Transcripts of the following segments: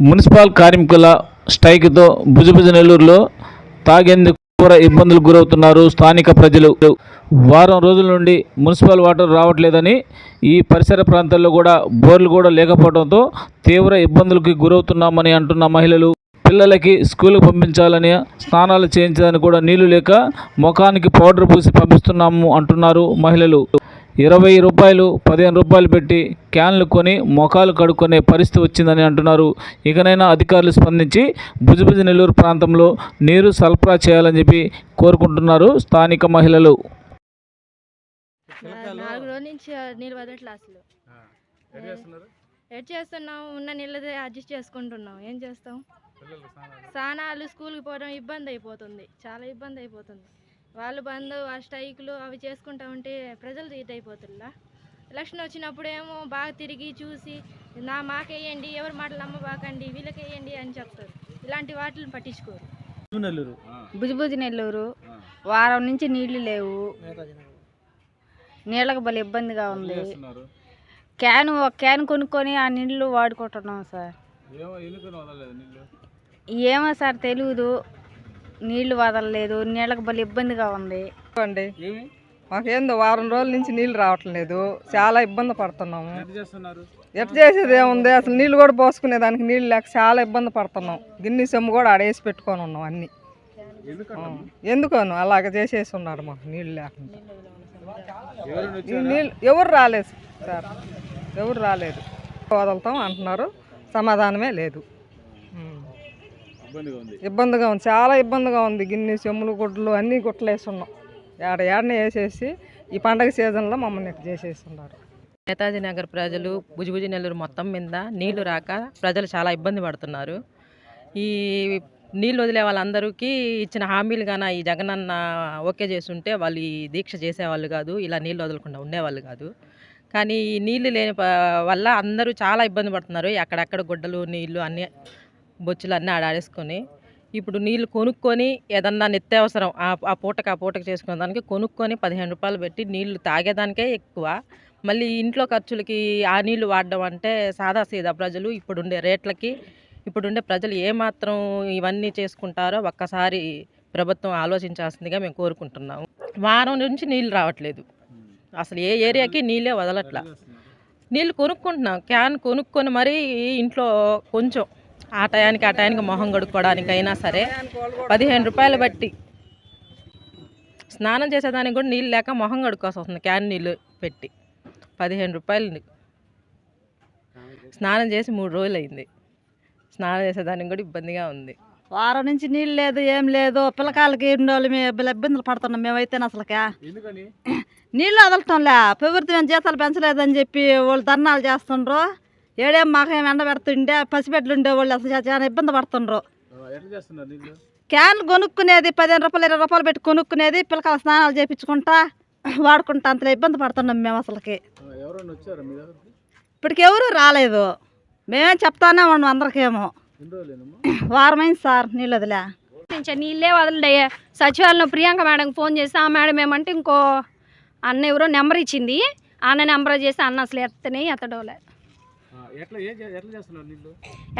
Municipal కార్మికుల స్ట్రైక్తో భుజభుజ నెల్లూరులో తాగేందుకు తీవ్ర ఇబ్బందులు గురవుతున్నారు స్థానిక ప్రజలు. వారం రోజుల నుండి మున్సిపల్ వాటర్ రావట్లేదని ఈ పరిసర ప్రాంతాల్లో కూడా బోర్లు కూడా లేకపోవడంతో తీవ్ర ఇబ్బందులకు గురవుతున్నామని అంటున్న మహిళలు. పిల్లలకి స్కూల్కి పంపించాలని స్నానాలు చేయించడానికి కూడా నీళ్ళు లేక ముఖానికి పౌడర్ పూసి పంపిస్తున్నాము అంటున్నారు మహిళలు. ఇరవై రూపాయలు పదిహేను రూపాయలు పెట్టి క్యాన్లు కొని మొఖాలు కడుక్కునే పరిస్థితి వచ్చిందని అంటున్నారు. ఇకనైనా అధికారులు స్పందించి భుజభుజ నెల్లూరు ప్రాంతంలో నీరు సరఫరా చేయాలని చెప్పి కోరుకుంటున్నారు స్థానిక మహిళలు. ఎడ్ చేస్తున్నాం ఉన్న నీళ్ళదే అడ్జస్ట్ చేసుకుంటున్నాం. ఏం చేస్తాం? స్నానాలు స్కూల్కి పోవడం ఇబ్బంది అయిపోతుంది. చాలా ఇబ్బంది అయిపోతుంది. వాళ్ళు బంద్ ఆ స్ట్రైకులు అవి చేసుకుంటా ఉంటే ప్రజలు ఇది అయిపోతుందా ఎలక్షన్ వచ్చినప్పుడు ఏమో బాగా తిరిగి చూసి నా మాకేయండి ఎవరి మాటలు నమ్మబాకండి వీళ్ళకేయండి అని చెప్తారు. ఇలాంటి వాటిని పట్టించుకోరు. బుజిబుజి నెల్లూరు? వారం నుంచి నీళ్ళు లేవు. నీళ్ళకి భలే ఇబ్బందిగా ఉంది. క్యాన్ ఒక క్యాన్ కొనుక్కొని ఆ నీళ్ళు వాడుకుంటున్నాం సార్. ఏమో సార్ తెలియదు నీళ్ళు వదలలేదు నీళ్ళకి భలే ఇబ్బందిగా ఉంది. అండి మాకేందో వారం రోజుల నుంచి నీళ్ళు రావట్లేదు చాలా ఇబ్బంది పడుతున్నాము. ఎట్ చేసేది ఏముంది? అసలు నీళ్ళు కూడా పోసుకునే దానికి నీళ్ళు లేక చాలా ఇబ్బంది పడుతున్నాం. గిన్నె సొమ్ము కూడా ఆడేసి పెట్టుకొని ఉన్నాం అన్ని. ఎందుకను? అలాగ చేసేసి ఉన్నాడు మాకు నీళ్ళు లేకుండా. నీళ్ళు ఎవరు రాలేదు సార్. ఎవరు రాలేదు. వదులుతాం అంటున్నారు. సమాధానమే లేదు. ఇబ్బందిగా ఉంది. చాలా ఇబ్బందిగా ఉంది. గిన్నె చెమ్ములు గుడ్లు అన్నీ గుట్టలేసి ఉన్నాం ఏడ ఏడనే వేసేసి ఈ పండగ సీజన్లో మమ్మల్ని ఇట్లా చేసేసి ఉన్నారు నేతాజీ నగర్ ప్రజలు భుజభుజి నెల్లూరు మొత్తం మీద నీళ్ళు రాక ప్రజలు చాలా ఇబ్బంది పడుతున్నారు. ఈ నీళ్ళు వదిలే వాళ్ళందరికీ ఇచ్చిన హామీలు గాన ఈ జగనన్న ఓకే చేస్తుంటే వాళ్ళు ఈ దీక్ష చేసేవాళ్ళు కాదు ఇలా నీళ్ళు వదలకుండా ఉండేవాళ్ళు కాదు. కానీ ఈ నీళ్ళు లేని ప- వల్ల అందరూ చాలా ఇబ్బంది పడుతున్నారు. అక్కడక్కడ గుడ్డలు నీళ్ళు అన్నీ బొచ్చులు అన్నీ ఆడాడేసుకొని ఇప్పుడు నీళ్ళు కొనుక్కొని ఏదన్నా నిత్యావసరం ఆ పూటకి ఆ పూటకి చేసుకునే దానికి కొనుక్కొని పదిహేను రూపాయలు పెట్టి నీళ్ళు తాగేదానికే ఎక్కువ. మళ్ళీ ఇంట్లో ఖర్చులకి ఆ నీళ్ళు వాడడం అంటే సాదా సీదా ప్రజలు ఇప్పుడుండే రేట్లకి ఇప్పుడుండే ప్రజలు ఏమాత్రం ఇవన్నీ చేసుకుంటారో ఒక్కసారి ప్రభుత్వం ఆలోచించాల్సిందిగా మేము కోరుకుంటున్నాము. వారం నుంచి నీళ్ళు రావట్లేదు. అసలు ఏ ఏరియాకి నీళ్ళే వదలట్లా. నీళ్ళు కొనుక్కుంటున్నాం క్యాన్ కొనుక్కొని మరీ ఇంట్లో కొంచెం ఆ టయానికి ఆ టయానికి మొహం కడుక్కోవడానికైనా సరే పదిహేను రూపాయలు బట్టి స్నానం చేసేదానికి కూడా నీళ్ళు లేక మొహం కడుక్కోవాల్సి వస్తుంది క్యాన్ నీళ్ళు పెట్టి. పదిహేను రూపాయలు స్నానం చేసి మూడు రోజులు అయింది. స్నానం చేసేదానికి కూడా ఇబ్బందిగా ఉంది. వారం నుంచి నీళ్ళు లేదు ఏం లేదు పిల్లకాయలకి ఉండేవాళ్ళు మేము ఇబ్బందులు పడుతున్నాం మేమైతే అసలుకా. నీళ్ళు వదలటంలే ప్రభుత్వం జీతాలు పెంచలేదని చెప్పి వాళ్ళు ధర్నాలు చేస్తుండ్రు. ఏడేం మాకేం ఎండ పెడుతుండే పసిబెడ్లు ఉండే వాళ్ళు అసలు చాలా ఇబ్బంది పడుతుండ్రు. క్యాన్లు కొనుక్కునేది పదిహేను రూపాయలు ఇరవై రూపాయలు పెట్టి కొనుక్కునేది పిల్లకాయల స్నానాలు చేయించుకుంటా వాడుకుంటా అంత ఇబ్బంది పడుతున్నాం మేము అసలుకి. ఇప్పటికి ఎవరు రాలేదు. మేమేం చెప్తానే ఉన్నాం అందరికేమో. వారమైంది సార్ నీళ్ళు వదిలే. నుంచి నీళ్ళే వదలడే సచివాలయంలో ప్రియాంక మేడం ఫోన్ చేసి ఆ మేడం ఏమంటే ఇంకో అన్న ఎవరో నెంబర్ ఇచ్చింది. అన్న నెంబర్ చేసి అన్న అసలు ఎత్తనే ఎత్తడోలే ఎట్లా ఎట్లా చేస్తున్నారు నీళ్ళు?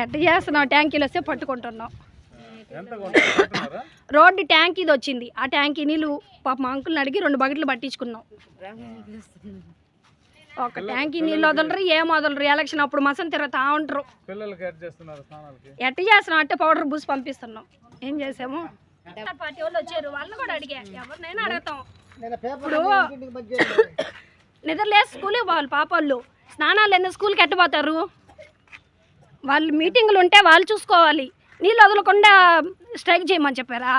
ఎట్ట చేస్తున్నాం ట్యాంకీలు వస్తే పట్టుకుంటున్నాం. రోడ్డు ట్యాంకీది వచ్చింది. ఆ ట్యాంకీ నీళ్ళు పాప మా అంకుల్ని అడిగి రెండు బకెట్లు పట్టించుకున్నాం. ఒక ట్యాంకీ నీళ్ళు వదలరు ఏం వదలరు. ఎలక్షన్ అప్పుడు మసం తిరుగుతా ఉంటారు ఎట్ట చేస్తున్నాం అంటే పౌడర్ బూసి పంపిస్తున్నాం. ఏం చేసాము? పార్టీ వాళ్ళు వచ్చారు. వాళ్ళని కూడా అడిగా. ఎవరినైనా అడుగుతాం. ఇప్పుడు నిద్రలే స్కూల్కి పోవాలి పాపళ్ళు స్నానాలు ఎందుకు స్కూల్కి ఎట్టబోతారు? వాళ్ళు మీటింగులు ఉంటే వాళ్ళు చూసుకోవాలి. నీళ్ళు వదలకుండా స్ట్రైక్ చేయమని చెప్పారా?